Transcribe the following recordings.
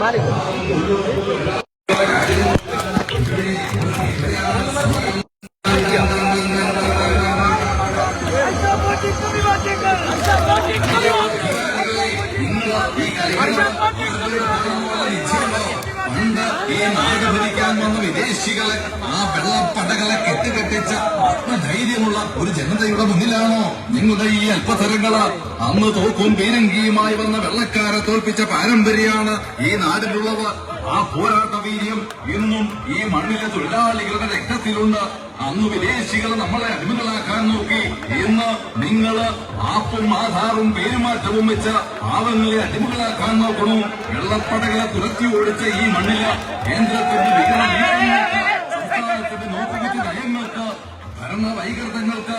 Vale. പണ്ട് ഈ നാട് ഭരിക്കാൻ വന്ന വിദേശികളെ ആ വെള്ളപ്പടകളെ കെട്ടുകെട്ടിച്ച ആത്മധൈര്യമുള്ള ഒരു ജനതയുടെ മുന്നിലാണോ നിങ്ങളുടെ ഈ അല്പതരങ്ങൾ അന്ന് തോക്കും പീരങ്കിയുമായി വന്ന വെള്ളക്കാരെ തോൽപ്പിച്ച പാരമ്പര്യമാണ് ഈ നാടിലുള്ളത്. ആ പോരാട്ട വീര്യം ഇന്നും ഈ മണ്ണിലെ തൊഴിലാളികളുടെ രക്തത്തിലുണ്ട്. അന്ന് വിദേശികൾ നമ്മളെ അടിമകളാക്കാൻ നോക്കി. ഇന്ന് നിങ്ങൾ ആപ്പും ആധാറും പേരുമാറ്റവും വെച്ച് പാവങ്ങളെ അടിമകളാക്കാൻ നോക്കണു. വെള്ളപ്പടകളെ തുരത്തി ഓടിച്ച ഈ മണ്ണിൽ കേന്ദ്രത്തിന്റെ സംസ്ഥാനത്തിന്റെ നോക്കുകുത്തി നയങ്ങൾക്ക് ഭരണ വൈകൃതങ്ങൾക്ക്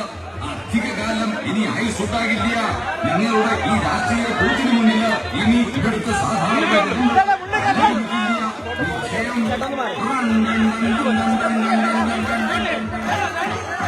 അധികകാലം ഇനി ആയുസുണ്ടാകില്ല നിങ്ങളുടെ ഈ രാഷ്ട്രീയ കൂട്ടിന് മുന്നിൽ ഇനി ഇവിടുത്തെ സാധാരണ സർക്കാർ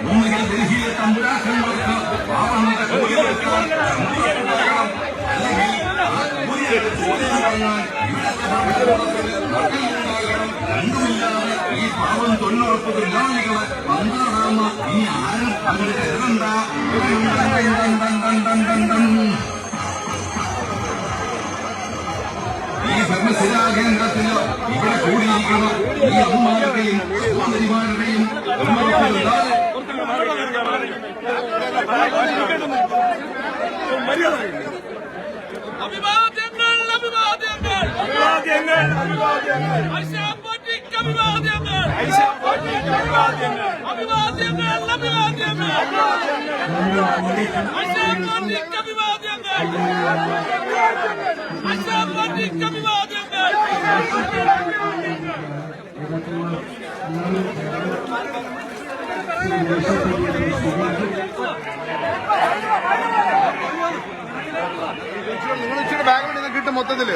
ഒന്നുകിൽ ഡൽഹിയിലെ തമ്പുരാക്കന്മാർക്ക് പാവങ്ങളുടെ കൂലി കൊടുക്കാൻ സമ്മതമുണ്ടാകണം. അല്ലെങ്കിൽ ആ കൂലിയുടെ ചോദ്യം വാങ്ങാൻ ഇവിടുത്തെ ഈ പാവം തൊഴിലുറപ്പ് തൊഴിലാളികളെ പന്താടാമ ഇനി ആരും അങ്ങനെ കരുതണ്ട ഈ ഭരണസിരാ കേന്ദ്രത്തിന് ഇവിടെ കൂടിയിരിക്കുന്ന ഈ അമ്മമാരുടെയും സഹോദരിമാരുടെയും അഭിവാദ്യങ്ങൾ അഭിവാദ്യങ്ങൾ അഭിവാദ്യങ്ങൾ അഭിവാദ്യങ്ങൾ ഐശാപ്പൊട്ടിക്ക് അഭിവാദ്യങ്ങൾ ഐശാപ്പൊട്ടിക്ക് അഭിവാദ്യങ്ങൾ അഭിവാദ്യങ്ങൾ അഭിവാദ്യങ്ങൾ ഐശാപ്പൊട്ടിക്ക് അഭിവാദ്യങ്ങൾ ഐശാപ്പൊട്ടിക്ക് അഭിവാദ്യങ്ങൾ നിങ്ങൾ ഇച്ചിരി ബാഗ് നിന്ന് കിട്ടും മൊത്തത്തിൽ.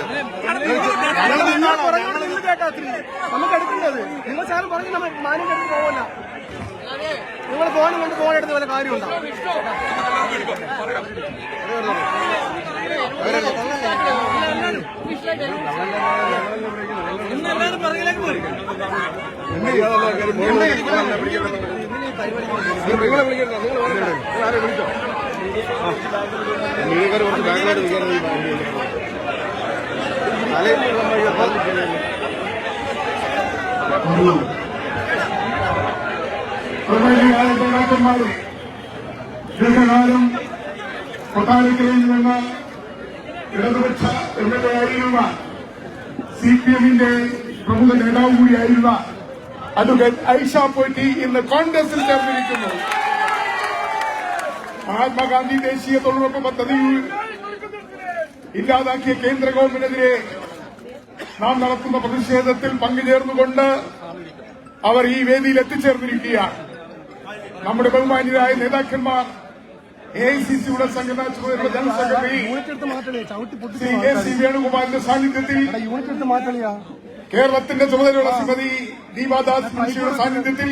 നമുക്ക് എടുക്കേണ്ടത് നിങ്ങൾ സാറ് പറഞ്ഞ് നമ്മൾ മാനം കെട്ടി പോവല്ല. നിങ്ങൾ ഫോൺ കൊണ്ട് ഫോൺ എടുത്ത് വല്ല കാര്യമുണ്ടോ നിങ്ങളെ വിളിക്കണ്ട നിങ്ങൾ ആരെ വിളിച്ചോ? നിങ്ങൾ കുറച്ച് ബാങ്കിലോട്ട് നേതാക്കന്മാരും ദീർഘകാലം കൊട്ടാരക്കരയിൽ നിന്ന് ഇടതുപക്ഷ എം എൽ എ ആയിരുന്ന സി പി എമ്മിന്റെ പ്രമുഖ നേതാവ് കൂടിയായിരുന്ന അഡ്വക്കേറ്റ് ഐഷ പോറ്റി ഇന്ന് കോൺഗ്രസിൽ ചേർന്നിരിക്കുന്നു. മഹാത്മാഗാന്ധി ദേശീയ തൊഴിലുറപ്പ് പദ്ധതി ഇല്ലാതാക്കിയ കേന്ദ്ര ഗവൺമെന്റിനെതിരെ നാം നടത്തുന്ന പ്രതിഷേധത്തിൽ പങ്കുചേർന്നുകൊണ്ട് അവർ ഈ വേദിയിൽ എത്തിച്ചേർന്നിരിക്കുകയാണ്. നമ്മുടെ ബഹുമാന്യരായ നേതാക്കന്മാർ എ ഐ സി സിയുടെ സംഘടനാ ചുമതലയുള്ള ജനറൽ സെക്രട്ടറി കെ സി വേണുഗോപാലിന്റെ സാന്നിധ്യത്തിൽ കേരളത്തിന്റെ ചുമതലയുള്ള ശ്രീമതി ദീപാദാസ് മുൻഷിയുടെ സാന്നിധ്യത്തിൽ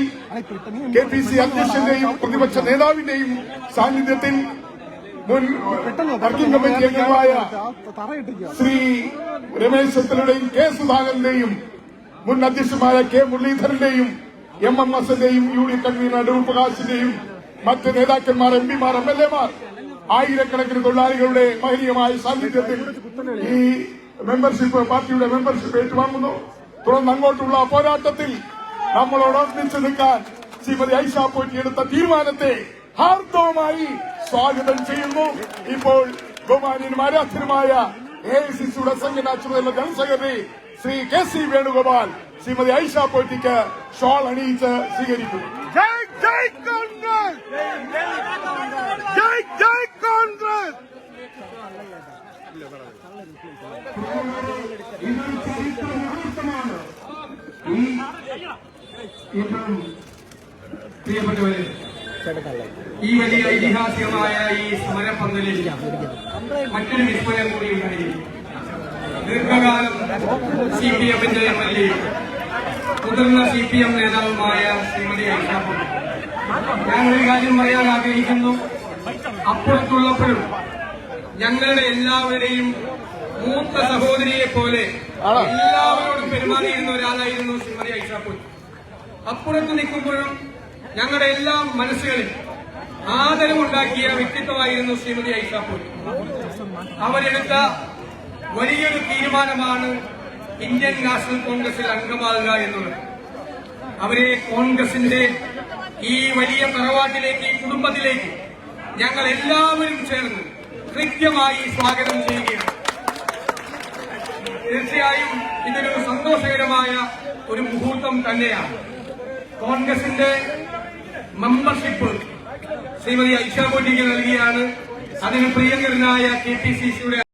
കെ പി സി അധ്യക്ഷന്റെയും പ്രതിപക്ഷ നേതാവിന്റെയും സാന്നിധ്യത്തിൽ മുൻ വർക്കിംഗ് കമ്മിറ്റി അംഗമായ ശ്രീ രമേശ് ചെത്തലയുടെയും കെ സുധാകരന്റെയും മുൻ അധ്യക്ഷന്മാരായ കെ മുരളീധരന്റെയും എം എം എസിന്റെയും യു ഡി കൺവീനർ അടൂർ പ്രകാശിന്റെയും മറ്റ് നേതാക്കന്മാർ എം പിമാർ എം എൽ എമാർ ആയിരക്കണക്കിന് തൊഴിലാളികളുടെ മഹനീയമായ സാന്നിധ്യത്തിൽ ഈ മെമ്പർഷിപ്പ് പാർട്ടിയുടെ മെമ്പർഷിപ്പ് ഏറ്റുവാങ്ങുന്നു. തുടർന്ന് അങ്ങോട്ടുള്ള പോരാട്ടത്തിൽ നമ്മളോടൊന്നിച്ചു നിൽക്കാൻ ശ്രീമതി ഐഷ പോറ്റി എടുത്ത തീരുമാനത്തെ ഹാർദവമായി സ്വാഗതം ചെയ്യുന്നു. ഇപ്പോൾ ബഹുമാന്യനും ആരാധ്യനുമായ എ ഐ സി സിയുടെ സംഘടനാ ചുമതല general secretary Shri K C Venugopal Shrimati Aisha പോറ്റിക്ക് shawl അണിയിച്ച് സ്വീകരിക്കുന്നു. ജയ് ജയ് കോൺഗ്രസ്! ജയ് ജയ് കോൺഗ്രസ്! പ്രിയപ്പെട്ടവരെ ഈ വലിയ ഐതിഹാസികമായ ഈ സമരപ്പന്തലിൽ മറ്റൊരു വിസ്മയം കൂടി ദീർഘകാലം സി പി എമ്മിന്റെ എം എൽ എ മുതിർന്ന സി പി എം നേതാവുമായ ശ്രീമതി ഞാനൊരു കാര്യം പറയാൻ ആഗ്രഹിക്കുന്നു. അപ്പുറത്തുള്ളപ്പോഴും ഞങ്ങളുടെ എല്ലാവരുടെയും മൂത്ത സഹോദരിയെ പോലെ എല്ലാവരോടും പെരുമാറിയിരുന്ന ഒരാളായിരുന്നു ശ്രീമതി ഐഷാപ്പു അപ്പുറത്ത് നിൽക്കുമ്പോഴും ഞങ്ങളുടെ എല്ലാ മനസ്സുകളിൽ ആദരവുണ്ടാക്കിയ വ്യക്തിത്വമായിരുന്നു ശ്രീമതി ഐഷാപ്പു അവരെടുത്ത വലിയൊരു തീരുമാനമാണ് ഇന്ത്യൻ നാഷണൽ കോൺഗ്രസിൽ അംഗമാകുക എന്നുള്ളത്. അവരെ കോൺഗ്രസിന്റെ ഈ വലിയ തറവാട്ടിലേക്ക് ഈ കുടുംബത്തിലേക്ക് ഞങ്ങൾ എല്ലാവരും ചേർന്ന് കൃത്യമായി സ്വാഗതം ചെയ്യുകയാണ്. തീർച്ചയായും ഇതൊരു സന്തോഷകരമായ ഒരു മുഹൂർത്തം തന്നെയാണ്. കോൺഗ്രസിന്റെ മെമ്പർഷിപ്പ് ശ്രീമതി ഐഷാ പോറ്റിക്ക് നൽകിയാണ്. അതിന് പ്രിയങ്കരനായ കെ പി സി സിയുടെ